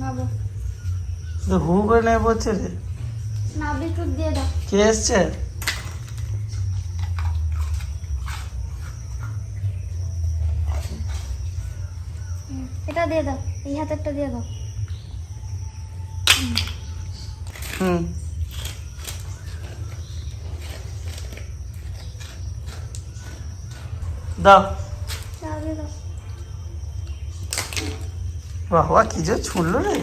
নাবো তো হু করে নেমে পড়ছে রে না বিস্কুট দিয়ে দাও। কে এসছে? এটা দিয়ে দাও এই হাতেরটা দিয়ে দাও। হুম। দাও। বাবা কি যে ছুড়লো রে।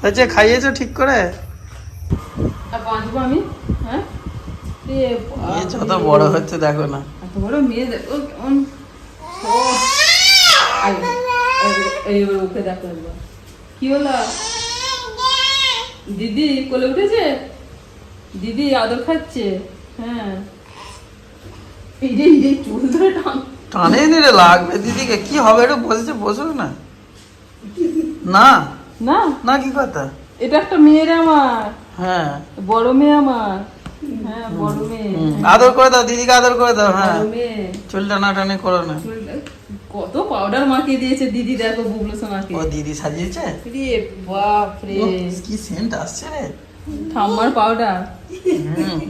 হয়েছে খাইয়েছো ঠিক করে? বাঁধবো আমি? হ্যাঁ? যত বড় হচ্ছে দেখো না। এত বড় মেয়ে দেখো কেমন। এই, এই- এই এবার ওকে দেখো একবার। কি হলো? দিদি কোলে উঠেছে? দিদি আদর খাচ্ছে? হ্যাঁ। এই রে এই রে চুল ধরে টান। টানে নিলে লাগবে দিদিকে। কি হবে একটু বলছে বসো না। না। না? না কি কথা? এটা একটা মেয়ের আমার। হ্যাঁ। বড় মেয়ে আমার। হ্যাঁ বড় মেয়ে। আদর করে দাও দিদিকে আদর করে দাও হ্যাঁ। চুল টানাটানি করো না। কত পাউডার মাখিয়ে দিয়েছে দিদি দেখো বুবলু সোনাকে ও দিদি সাজিয়েছে? রে বাপ রে কি সেন্ট আসছে রে? ঠাম্মার পাউডার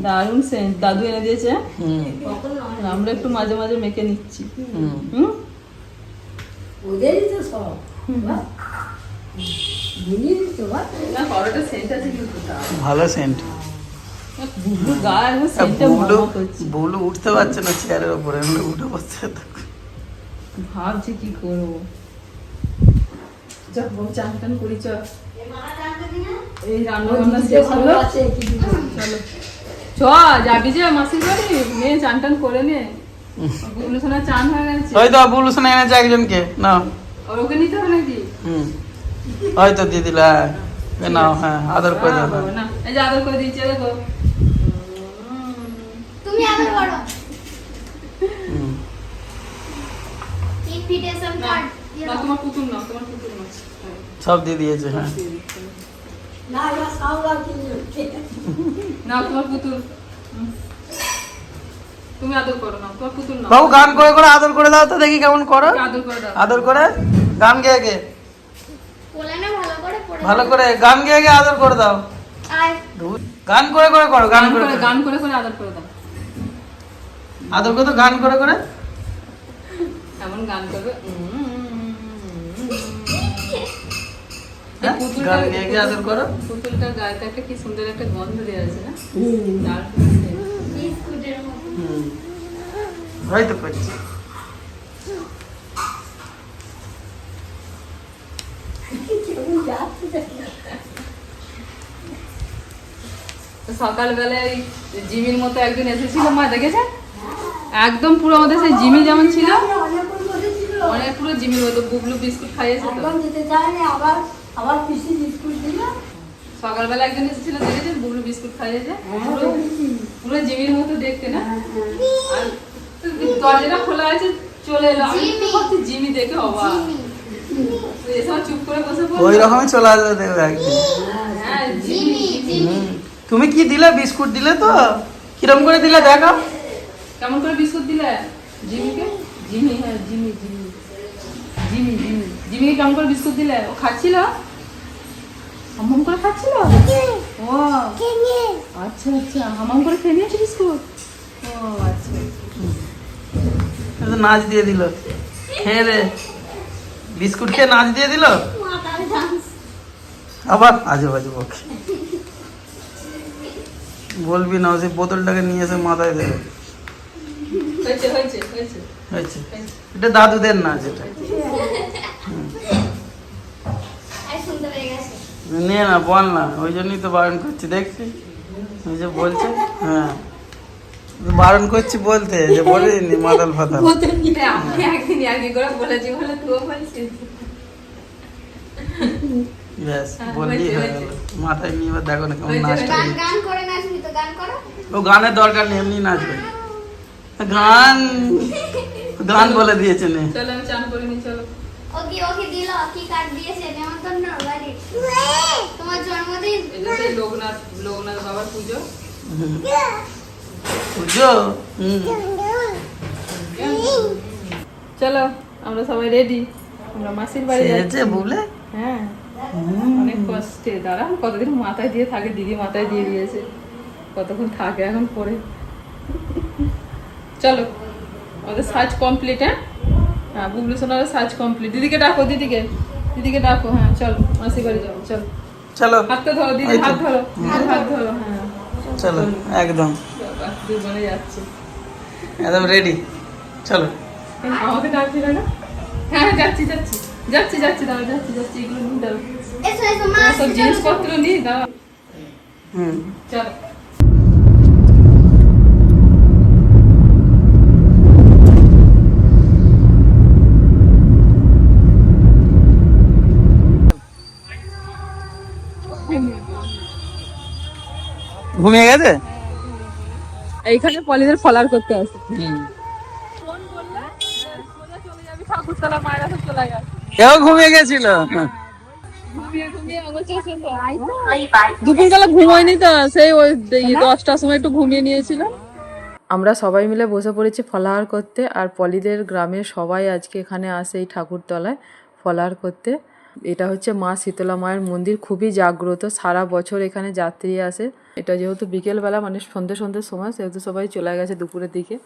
দারুণ সেন্ট দাদু এনে দিয়েছে। আমরা একটু মাঝে মাঝে মেখে নিচ্ছি। হুম। ওদেরই তো সব। ভালো সেন্ট বুবলু উঠতে পারছে না চেয়ারের উপরে উঠে বসছে। তো। ভাবছি কি করব? চল। বউ চান টান করি চ এই রান্না বান্না শেষ হলো। ভালোবাসে, কি দিদি? চলো। চ যাবি যে মাসির বাড়ি? নে চান টান করে নে। বুবলু সোনা চান হয়ে গেছে। ওই তো বুবলু শোনা এনেছে একজনকে। না ওকে নিতে হবে নাকি? হুম। ওই তো দিয়ে দিলা নাও হ্যাঁ আদর করে দাও বাবা, না এই যে আদর করে দিচ্ছে দেখো। তুমি আদর করো হুম। ইনভিটেশন কার্ড দিয়ে না, তোমার পুতুল না তোমার পুতুল না। সব দিয়ে দিয়েছে হ্যাঁ। না, কিনে খেয়ে। না তোমার পুতুল। তুমি আদর করো না তোমার পুতুল না। বাবু গান করে করে আদর করে দাও তো দেখি কেমন করো। আদর করে দাও। আদর করে গান গেয়ে গে কোলে ভালো করে পড়ে ভালো করে গান গেয়ে গে আদর করে দাও। গান করে করে করো গান করে। গান করে করে আদর করে দাও। আদর করে তো গান করে করে। এমন গান করবে হ্যাঁ? পুতুলটার গায়েতে একটা কি সুন্দর একটা গন্ধ দেওয়া আছে না? হয়তো সকালবেলায় ওই জিমির মতো একজন এসেছিল মা দেখেছে একদম পুরো আমাদের সেই জিমি যেমন ছিল অনেক পুরো জিমি মতো বুবলু বিস্কুট খাইয়েছে তো। যেতে আবার আবার পিসি বিস্কুট দিল। সকালবেলা একজন এসেছিল দেখেছেন বুবলু বিস্কুট খাইয়েছে। পুরো পুরো জিমির মতো দেখতে না? আর দরজাটা খোলা আছে চলে এলো। আমি জিমি। ভাবছি জিমি দেখে অবাক। এসব চুপ করে বসে ওই রকমই চলে আসবে দেখবে একদিন। হ্যাঁ জিমি জিমি। তুমি কি দিলে? বিস্কুট দিলে তো? কিরম করে দিলে? দেখো কেমন করে বিস্কুট দিলে? জিমিকে? জিমি হ্যাঁ জিমি জিমি। Jimmy Jimmy. জিমিকে কেমন করে বিস্কুট দিলে? ও খাচ্ছিল? হামাম করে খাচ্ছিল? ও। আচ্ছা আচ্ছা। হামাম করে খেয়ে নিয়েছে বিস্কুট? ও আচ্ছা। নাচ দিয়ে দিল। খেয়ে রে বিস্কুট খেয়ে নাচ দিয়ে দিল? আবার আজে বাজে বলবি না ও সেই বোতলটাকে নিয়ে এসে মাথায় দেবে। হয়েছে এটা দাদুদের নাচ এটা নিয়ে না বল না ওই জন্যই তো বারণ করছি দেখছি। ওই যে বলছে হ্যাঁ। বারণ করছি বলতে যে বলে দিনি মাতাল ফাতাল। ব্যাস হ্যাঁ, বললি মাথায় নিয়ে এবার দেখো না কেমন নাচটা গান গান করে নাচবি তো গান করো? ও গানের দরকার নেই এমনি নাচবে। গান। গান বলে দিয়েছে নে চলো আমি চান করে নি চলো। ওকে ওকে দিল কি কার্ড দিয়েছে? নেমন্তন্ন বাড়ি। লোকনাথ লোকনাথ বাবার পুজো। হুম। চলো আমরা সবাই রেডি আমরা মাসির বাড়ি যাচ্ছি। বুবলে হ্যাঁ। অনেক কষ্টে। দাঁড়া কতদিন মাথায় দিয়ে থাকে? দিদি মাথায় দিয়ে দিয়েছে। কতক্ষণ থাকে এখন পরে? চলো আমাদের সাজ কমপ্লিট হ্যাঁ হ্যাঁ বুবলু সোনার সাজ কমপ্লিট দিদিকে ডাকো দিদিকে দিদিকে ডাকো হ্যাঁ চলো মাসির বাড়ি যাব চলো চলো হাতটা ধরো দিদি এই তো। হাত ধরো দিদির হাত ধরো হ্যাঁ চলো একদম বাবা, দুজনে যাচ্ছে একদম রেডি চলো আমাকে ডাকছি না হ্যাঁ হ্যাঁ, যাচ্ছি যাচ্ছি যাচ্ছি যাচ্ছি দাঁড়া যাচ্ছি যাচ্ছি এগুলো নিয়ে দাঁড়ো এসো এসো মা তোমার সব জিনিসপত্র নিয়ে দাঁড়া হুম চলো ঘুমিয়ে গেছে? এইখানে পলিদের ফলার করতে আসে। হুম। ফোন করলে সোজা চলে যাবি ঠাকুরতলা মায়ের কাছে চলে যাবে। কেউ ঘুমিয়ে গেছিল। দুপুরবেলা ঘুমায়নি তো সেই ওই দশটার সময় একটু ঘুমিয়ে নিয়েছিলাম আমরা সবাই মিলে বসে পড়েছি ফলাহার করতে আর পলিদের গ্রামের সবাই আজকে এখানে আসে এই ঠাকুরতলায় ফলাহার করতে। এটা হচ্ছে মা শীতলা মায়ের মন্দির খুবই জাগ্রত সারা বছর এখানে যাত্রী আসে। এটা যেহেতু বিকেলবেলা মানে সন্ধ্যে সন্ধ্যের সময়, সেহেতু সবাই চলে গেছে দুপুরের দিকে।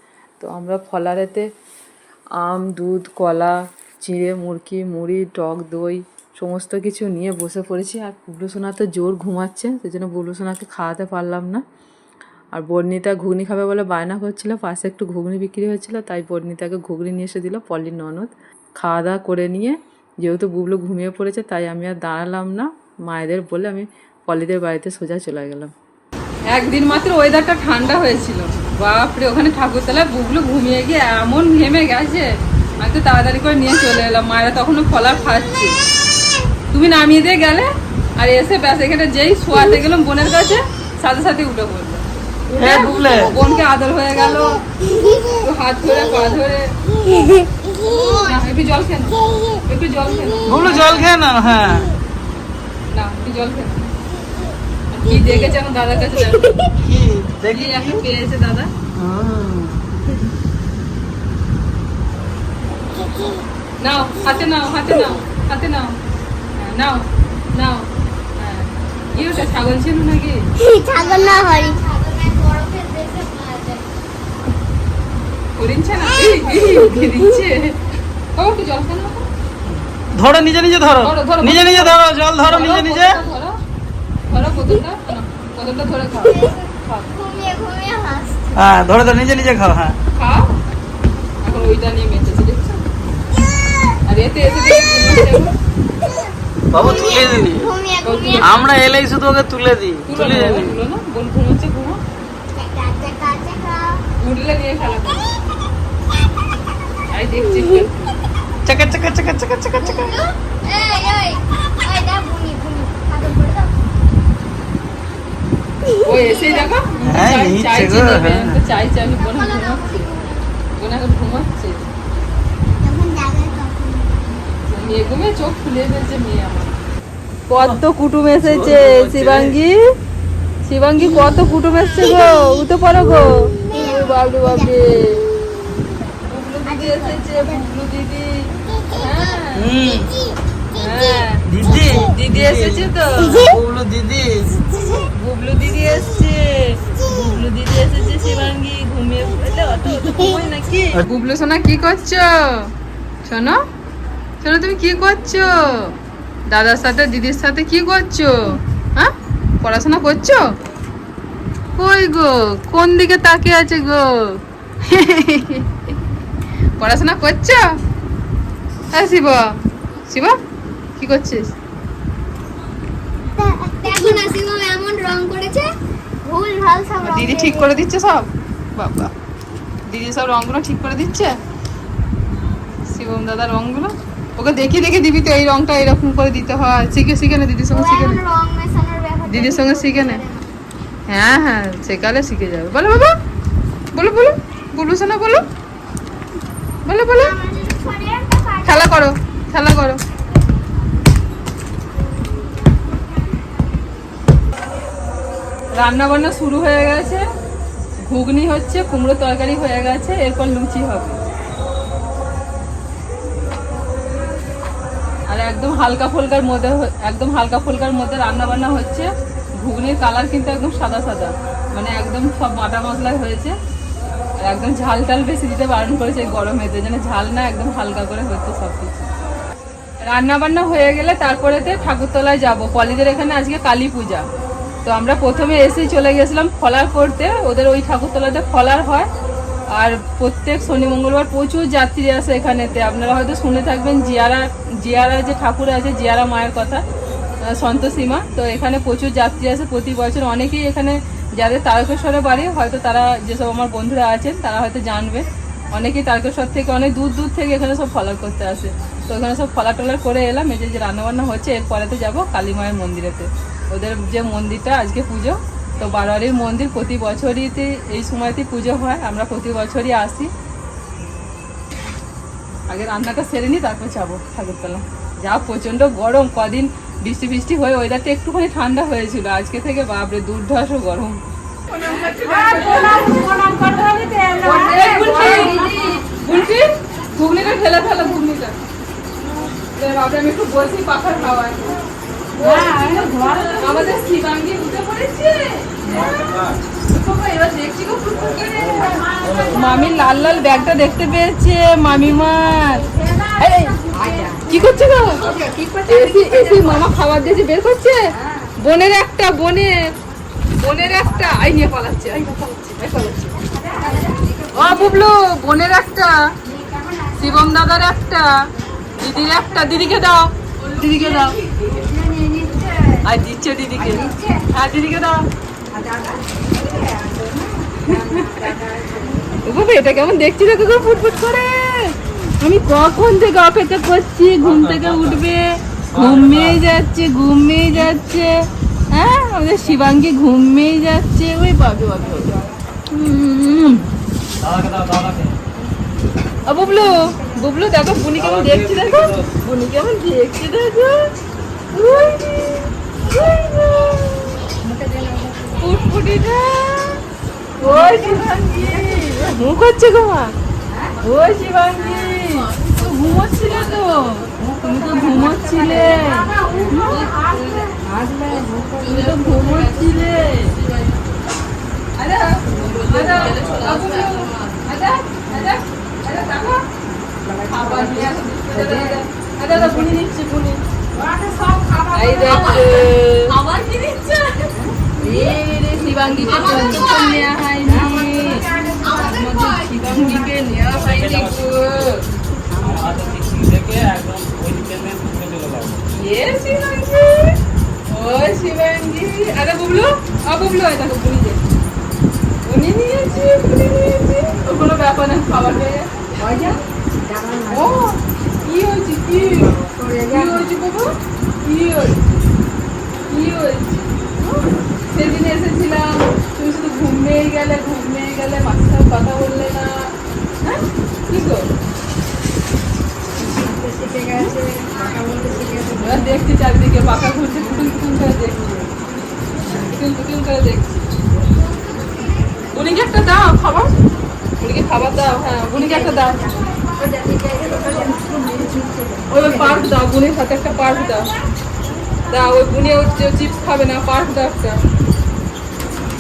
তো আমরা ফলারেতে আম, দুধ, কলা, চিঁড়ে মুরকি মুড়ি, টক, দই সমস্ত কিছু নিয়ে বসে পড়েছি। আর বুবলু সোনা তো জোর ঘুমাচ্ছে সেই জন্য বুবলু সোনাকে খাওয়াতে পারলাম না। আর বর্ণিতা ঘুগনি খাবে বলে বায়না করছিল, পাশে একটু ঘুগনি বিক্রি হচ্ছিল তাই বর্ণিতাকে ঘুগনি নিয়ে এসে দিল পল্লীর ননদ। খাওয়া দাওয়া করে নিয়ে, যেহেতু বুবলু ঘুমিয়ে পড়েছে, তাই আমি আর দাঁড়ালাম না। মায়েদের বলে আমি পল্লীদের বাড়িতে সোজা চলে গেলাম। একদিন মাত্র ওয়েদারটা ঠান্ডা হয়েছিল। বাপরে ওখানে ঠাকুরতলায় বুবলু ঘুমিয়ে গিয়ে এমন ঘেমে গেছে। আমি তো তাড়াতাড়ি করে নিয়ে চলে এলাম। মায়েরা তখনও ফলার খাচ্ছে তুমি নামিয়ে দিয়ে গেলে? আর এসে ব্যাস এখানে যেই শোয়াতে গেলাম বোনের কাছে সাথে সাথে উঠে পড়ল হ্যাঁ বোনকে আদর হয়ে গেল। হাত ধরে পা ধরে। একটু জল খেয়ে একটু জল খেয়ে জল খেয়ে না হ্যাঁ। না একটু জল খেয়ে কি দেখেছে এখন দাদার কাছে? দেখি এখন পেয়েছে দাদা? নাও হাতে নাও হাতে নাও হাতে নাও। হ্যাঁ, নাও নাও। হ্যাঁ। কি ওটা ছাগল ছিল নাকি? ছাগল না হরি। ধরো নিজে নিজে ধরো। ধরো, ধরো। নিজে নিজে ধরো জল ধরো নিজে নিজে। ধরো ধরো বোতলটা না, বোতলটা ধরে খাও? খাও ঘুমিয়ে ঘুমিয়ে হাসছে হ্যাঁ ধরে ধরো নিজে নিজে খাও হ্যাঁ। খাও? এখন ওইটা নিয়ে মেতেছে দেখছ? আর এতে এসে তুলে আমরা এলেই শুধু ওকে তুলে দিই তুলে বোন ঘুমাচ্ছে ঘুমো। উঠলে নিয়ে খেলা আই দেখছি চাকা চাকা চাকা চাকা চাকা চাকা এই এই এই দা বুনি বুনি ছাগল পড়ে দাও ও এসে দেখো। হ্যাঁ, চাই- নিচ্ছে চাইছি গো, তো চাইছি বোন বোন এখন ঘুমাচ্ছে। মেয়ে ঘুমিয়ে চোখ খুলে ফেলছে মেয়ে আমার। কত কুটুম এসেছে। শিবাঙ্গী। শিবাঙ্গী কত কুটুম এসেছে গো? উঠে পড়ো গো। বাবরে বাবরে বুবলু। দিদি এসেছে দিদি। হ্যাঁ। দিদি। দিদি এসেছে তো? বুবলু দিদি। বুবলু দিদি এসেছে। বুবলু দিদি এসেছে শিবাঙ্গী ঘুমিয়ে অত অত ঘুমোয় নাকি? বুবলু সোনা কি করছ? শোনো শোনো তুমি কি করছ? দাদার সাথে দিদির সাথে কি করছ? হ্যাঁ? পড়াশোনা করছ? কই গো? কোন দিকে তাকিয়ে আছে গো? পড়াশোনা করছ? হ্যাঁ শিব। শিব? কি করছিস? দেখো না শিবম এমন রং করেছে ভুল ভালো সব দিদি ঠিক করে দিচ্ছে সব? বাবা। দিদি সব রংগুলো ঠিক করে দিচ্ছে? শিবম দাদা রংগুলো? ওকে দেখে দেখে দিবি তো এই রংটা এরকম করে দিতে হয়। শিখে শিখে নে দিদির সঙ্গে শিখে নে। দিদির সঙ্গে শিখে নে। হ্যাঁ হ্যাঁ শেখালে শিখে যাবে। বলো বাবা বলো বলো বলো শোনা বলো। বলো বলো। খেলা করো খেলা করো। রান্না বান্না শুরু হয়ে গেছে। ঘুগনি হচ্ছে কুমড়ো তরকারি হয়ে গেছে, এরপর লুচি হবে। আর একদম হালকা ফুলকার মধ্যে একদম হালকা ফুলকার মধ্যে রান্না বান্না হচ্ছে। ঘুগনির কালার কিন্তু একদম সাদা সাদা মানে একদম সব বাটা মশলায় হয়েছে। আর একদম ঝাল টাল বেশি দিতে বারণ করেছে গরমেতে যেন ঝাল না, একদম হালকা করে হচ্ছে সব কিছু রান্না বান্না হয়ে গেলে তারপরেতে ঠাকুরতলায় যাব। পলিদের এখানে আজকে কালী পূজা। তো আমরা প্রথমে এসেই চলে গেছিলাম ফলার করতে। ওদের ওই ঠাকুরতলাতে ফলার হয়। আর প্রত্যেক শনি, মঙ্গলবার প্রচুর যাত্রী আসে এখানেতে। আপনারা হয়তো শুনে থাকবেন জিয়ারা জিয়ারা যে ঠাকুর আছে, জিয়ারা মায়ের কথা সন্তোষীমা তো এখানে প্রচুর যাত্রী আসে প্রতি বছর। অনেকেই এখানে, যাদের তারকেশ্বরে বাড়ি, হয়তো তারা যেসব আমার বন্ধুরা আছেন, তারা হয়তো জানবে। অনেকেই তারকেশ্বর থেকে, অনেক দূর দূর থেকে এখানে সব ফলার করতে আসে। তো এখানে সব ফলা টলার করে এলাম। এই যে যে রান্নাবান্না হচ্ছে এরপরেতে যাব কালী মায়ের মন্দিরেতে। ওদের যে মন্দিরটা, আজকে পুজো, তো বারোয়ারির মন্দির প্রতি বছরইতে এই সময়তেই পুজো হয়, আমরা প্রতি বছরই আসি। আগে রান্নাটা সেরে নিই, তারপর যাব ঠাকুরতলা। যা প্রচণ্ড গরম, কদিন বৃষ্টি বৃষ্টি হয়ে ওয়েদারটা একটুখানি ঠান্ডা হয়েছিল, আজকে থেকে বাপরে, দুর্ধর্ষ গরম। ঘুগনিটা ঢেলে ফেলো, ঘুগনিটা। বাপরে, আমি একটু বলছি পাখার খাওয়ায়। আমাদের শিবাঙ্গি উঠে পড়েছে বাবা, এবার দেখছি গো ফুটফুট করে। মামি লাল লাল ব্যাগটা দেখতে পেয়েছে মামিমার কি করছে গো? এসি মামা খাবার দিয়েছে বের করছে? বোনের একটা বোনের বোনের একটা। আই নিয়ে পালাচ্ছে ও বুবলু বোনের একটা শিবম দাদার একটা দিদির একটা দিদিকে দাও দিদিকে দাও। আর দিচ্ছে দিদিকে। হ্যাঁ দিদিকে দাও। বাবা এটা কেমন দেখছি দেখো গো ফুটফুট করে। আমি কখন থেকে অপেক্ষা করছি? ঘুম থেকে উঠবে ঘুমিয়ে যাচ্ছে ঘুমিয়ে যাচ্ছে। হ্যাঁ আমাদের শিবাঙ্গী ঘুমিয়ে যাচ্ছে। ওই বাবু হুম ও বুবলু বুবলু দেখো বুনি কেমন দেখছি দেখো। বুনি কেমন দেখছি দেখো। রে, ওই শিবাঙ্গি মুখ হচ্ছে গো মা ওই শিবাঙ্গি তো ঘুমোচ্ছিলে তো তুমি তো ঘুমোচ্ছিলে তুমি তো ঘুমোচ্ছিলে আরে আরে আরে আরে আরে খাবার নিয়ে আসো আরে আরে আরে বুনি নিচ্ছে বুনি দেখো। শিবাঙ্গিকে নেওয়া হয়নি। শিবাঙ্গিকে নেওয়া হয়নি শিবাঙ্গি আরে বুবলু আ বুবলু এটা তো বুনি দে বুনি নিয়েছি। কোনো ব্যাপার না খাবার পেয়ে ও কি হয়েছে কি? হয়েছে বাবু কি হয়েছে কি সেদিন এসেছিলাম তুমি শুধু ঘুমিয়েই গেলে ঘুমিয়েই গেলে মাছের সাথে কথা বললে না হ্যাঁ কি গো দেখছি চারদিকে পাকা ঘুরছে কুটুম কুটুম করে দেখছি কুটুম কুটুম করে দেখছি বুনিকে একটা দাও খাবার? বুনিকে খাবার দাও হ্যাঁ বুনিকে একটা দাও। ওই পার্ক দাও বুনির সাথে একটা পার্ক দাও। দাও ওই বুনি চিপস খাবে না পার্ক দাও একটা।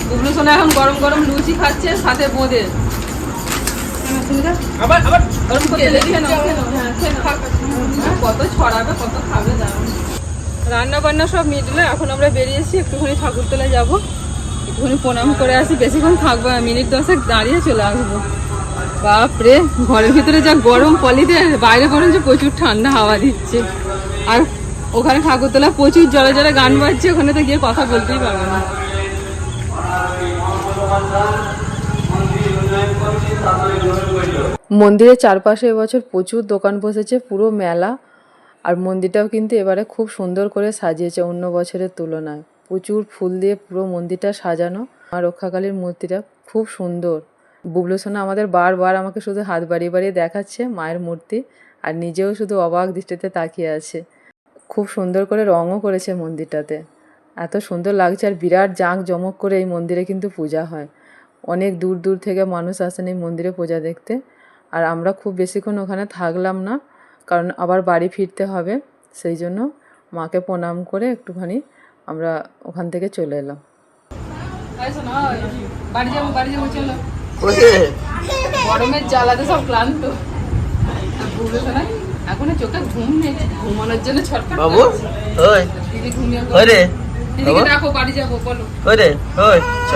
বুবলু সোনা এখন গরম গরম লুচি খাচ্ছে সাথে বোঁদে। আবার আবার। হ্যাঁ, কত ছড়াবে কত খাবে দাও রান্না বান্না সব মিটলে এখন আমরা বেরিয়েছি একটুখানি ঠাকুরতলায় যাব। একটুখানি প্রণাম করে আসি বেশিক্ষণ থাকব মিনিট দশেক দাঁড়িয়ে চলে আসব। বাপরে, ঘরের ভিতরে যা গরম পলিতে বাইরে বরঞ্চ প্রচুর ঠান্ডা হাওয়া দিচ্ছে। আর ওখানে ঠাকুরতলা প্রচুর জলে জলে গান বাজছে, ওখানে তো গিয়ে কথা বলতেই পারব না। মন্দিরের চারপাশে এবছর প্রচুর দোকান বসেছে, পুরো মেলা। আর মন্দিরটাও কিন্তু এবারে খুব সুন্দর করে সাজিয়েছে অন্য বছরের তুলনায়। প্রচুর ফুল দিয়ে পুরো মন্দিরটা সাজানো। আর রক্ষাকালীর মূর্তিটা খুব সুন্দর। বুবলু সোনা আমাদের বারবার আমাকে শুধু হাত বাড়িয়ে বাড়িয়ে দেখাচ্ছে মায়ের মূর্তি, আর নিজেও শুধু অবাক দৃষ্টিতে তাকিয়ে আছে। খুব সুন্দর করে রঙও করেছে মন্দিরটাতে। এত সুন্দর লাগছে আর বিরাট জাঁক জমক করে এই মন্দিরে কিন্তু পূজা হয়। অনেক দূর দূর থেকে মানুষ আসেন এই মন্দিরে পূজা দেখতে। আর আমরা খুব বেশিক্ষণ ওখানে থাকলাম না, কারণ আবার বাড়ি ফিরতে হবে। সেই জন্য মাকে প্রণাম করে একটুখানি আমরা ওখান থেকে চলে এলাম। বাড়ি যাব বাড়ি যাব, চলো। গরমের জ্বালাতে সব ক্লান্ত। এখনও চোখে ঘুম নেই। ঘুমানোর জন্য ছটফট বাবু ওই। দিদি ওই রে। দিদিকে ডাকো বাড়ি যাব বলো। ওই রে ওই চ।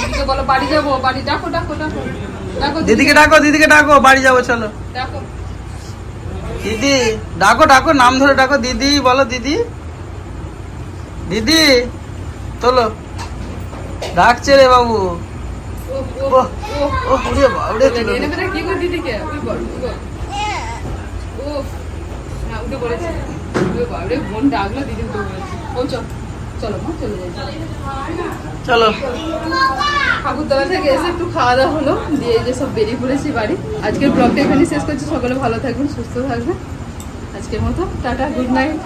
দিদিকে বলো বাড়ি যাব বাড়ি ডাকো ডাকো ডাকো। ডাকো দিদিকে ডাকো দিদিকে ডাকো বাড়ি যাব চলো। ডাকো। দিদি ডাকো ডাকো নাম ধরে ডাকো। দিদি বলো দিদি। দিদি তোলো। ডাকছে রে বাবু। চল। থেকে এসে একটু খাওয়া দাওয়া হলো, দিয়ে বেরিয়ে পড়েছি বাড়ি। আজকের ব্লগটা এখানে শেষ করছি, সকলে ভালো থাকবেন, সুস্থ থাকবেন। আজকের মতো, টাটা গুড নাইট